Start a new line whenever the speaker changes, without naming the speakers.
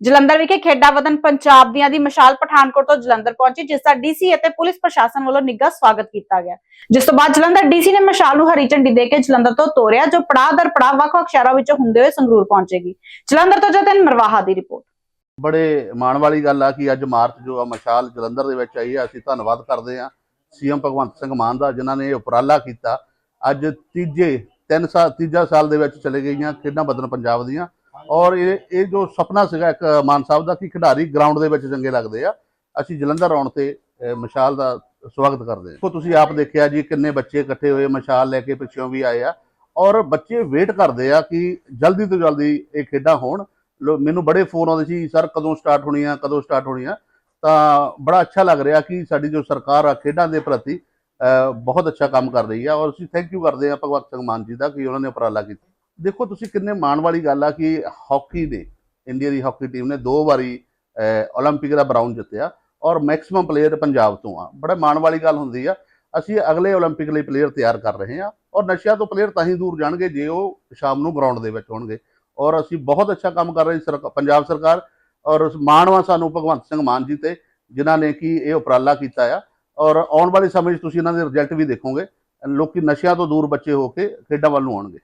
ਜਲੰਧਰ ਵਿਖੇ ਖੇਡਾਂ ਵਤਨ ਪੰਜਾਬ ਦੀਆਂ ਦੀ ਮਸ਼ਾਲ ਪਠਾਨਕੋਟ ਤੋਂ ਜਲੰਧਰ ਪਹੁੰਚੀ, ਜਿਸ ਦਾ ਡੀਸੀ ਅਤੇ ਪੁਲਿਸ ਪ੍ਰਸ਼ਾਸਨ ਵੱਲੋਂ ਨਿੱਘਾ ਸਵਾਗਤ ਕੀਤਾ ਗਿਆ। ਜਿਸ ਤੋਂ ਬਾਅਦ ਜਲੰਧਰ ਡੀਸੀ ਨੇ ਮਸ਼ਾਲ ਨੂੰ ਹਰੀ ਝੰਡੀ ਦੇ ਕੇ ਜਲੰਧਰ ਤੋਂ ਤੋਰਿਆ, ਜੋ ਪੜਾਅ ਦਰ ਪੜਾਅ ਵੱਖ-ਵੱਖ ਸ਼ਹਿਰਾਂ ਵਿੱਚੋਂ ਹੁੰਦੇ ਹੋਏ ਸੰਗਰੂਰ ਪਹੁੰਚੇਗੀ। ਜਲੰਧਰ ਤੋਂ ਜਤਨ ਮਰਵਾਹਾ ਦੀ ਰਿਪੋਰਟ।
ਬੜੇ ਮਾਣ ਵਾਲੀ ਗੱਲ ਆ ਕਿ ਅੱਜ ਮਾਰਚ ਜੋ ਆ ਮਸ਼ਾਲ ਜਲੰਧਰ ਦੇ ਵਿੱਚ ਆਈ ਆ, ਅਸੀਂ ਧੰਨਵਾਦ ਕਰਦੇ ਆ ਸੀਐਮ ਭਗਵੰਤ ਸਿੰਘ ਮਾਨ ਦਾ, ਜਿਨ੍ਹਾਂ ਨੇ ਇਹ ਉਪਰਾਲਾ ਕੀਤਾ। ਅੱਜ ਤੀਜੇ, ਤਿੰਨ ਸਾਲ ਤੀਜਾ ਸਾਲ ਦੇ ਵਿੱਚ ਚਲੇ ਗਈਆਂ ਖੇਡਾਂ ਬਦਨ ਪੰਜਾਬ ਦੀਆਂ। ਔਰ ਇਹ ਇਹ ਜੋ ਸੁਪਨਾ ਸੀਗਾ ਇੱਕ ਮਾਨ ਸਾਹਿਬ ਦਾ ਕਿ ਖਿਡਾਰੀ ਗਰਾਊਂਡ ਦੇ ਵਿੱਚ ਚੰਗੇ ਲੱਗਦੇ ਆ, ਅਸੀਂ ਜਲੰਧਰ ਆਉਣ ਤੇ ਮਸ਼ਾਲ ਦਾ ਸਵਾਗਤ ਕਰਦੇ ਹਾਂ। ਸੋ ਤੁਸੀਂ ਆਪ ਦੇਖਿਆ ਜੀ ਕਿੰਨੇ ਬੱਚੇ ਇਕੱਠੇ ਹੋਏ, ਮਸ਼ਾਲ ਲੈ ਕੇ ਪਿੱਛੋਂ ਵੀ ਆਏ ਆ, ਔਰ ਬੱਚੇ ਵੇਟ ਕਰਦੇ ਆ ਕਿ ਜਲਦੀ ਤੋਂ ਜਲਦੀ ਇਹ ਖੇਡਾਂ ਹੋਣ। ਮੈਨੂੰ ਬੜੇ ਫੋਨ ਆਉਂਦੇ ਸੀ, ਸਰ, ਕਦੋਂ ਸਟਾਰਟ ਹੋਣੀਆਂ ਕਦੋਂ ਸਟਾਰਟ ਹੋਣੀਆਂ ਤਾਂ ਬੜਾ ਅੱਛਾ ਲੱਗ ਰਿਹਾ ਕਿ ਸਾਡੀ ਜੋ ਸਰਕਾਰ ਆ ਖੇਡਾਂ ਦੇ ਪ੍ਰਤੀ ਬਹੁਤ ਅੱਛਾ ਕੰਮ ਕਰ ਰਹੀ ਆ, ਔਰ ਅਸੀਂ ਥੈਂਕ ਯੂ ਕਰਦੇ ਆ ਭਗਵੰਤ ਸਿੰਘ ਮਾਨ ਜੀ ਦਾ ਕਿ ਉਹਨਾਂ ਨੇ ਉਪਰਾਲਾ ਕੀਤਾ। ਦੇਖੋ ਤੁਸੀਂ ਕਿੰਨੇ ਮਾਣ ਵਾਲੀ ਗੱਲ ਆ ਕਿ ਹਾਕੀ ਨੇ ਇੰਡੀਆ ਦੀ ਹਾਕੀ ਟੀਮ ਨੇ ਦੋ ਵਾਰੀ ਅਹ, 올림픽 ਦਾ ਬਰਾਊਨ ਜਿੱਤਿਆ ਔਰ ਮੈਕਸਿਮਮ ਪਲੇਅਰ ਪੰਜਾਬ ਤੋਂ ਆ ਬੜਾ ਮਾਣ ਵਾਲੀ ਗੱਲ ਹੁੰਦੀ ਆ ਅਸੀਂ ਅਗਲੇ 올림픽 ਲਈ ਪਲੇਅਰ ਤਿਆਰ ਕਰ ਰਹੇ ਹਾਂ ਔਰ ਨਸ਼ਿਆਂ ਤੋਂ ਪਲੇਅਰ ਤਾਂ ਹੀ ਦੂਰ ਜਾਣਗੇ ਜੇ ਉਹ ਸ਼ਾਮ ਨੂੰ ਗਰਾਊਂਡ ਦੇ ਵਿੱਚ ਹੋਣਗੇ ਔਰ ਅਸੀਂ ਬਹੁਤ ਅੱਛਾ ਕੰਮ ਕਰ ਰਹੀ ਸਰਕਾਰ ਪੰਜਾਬ ਸਰਕਾਰ ਔਰ ਮਾਣਵਾ ਸਾਨੂੰ ਭਗਵੰਤ ਸਿੰਘ ਮਾਨ ਜੀ ਤੇ ਜਿਨ੍ਹਾਂ ਨੇ ਕਿ ਇਹ ਉਪਰਾਲਾ ਕੀਤਾ ਆ ਔਰ ਆਉਣ ਵਾਲੇ ਸਮੇਂ 'ਚ ਤੁਸੀਂ ਇਹਨਾਂ ਦੇ ਰਿਜ਼ਲਟ ਵੀ ਦੇਖੋਗੇ ਲੋਕੀ ਨਸ਼ਿਆਂ ਤੋਂ ਦੂਰ ਬੱਚੇ ਹੋ ਕੇ ਖੇਡਾਂ ਵੱਲ ਨੂੰ ਆਉਣਗੇ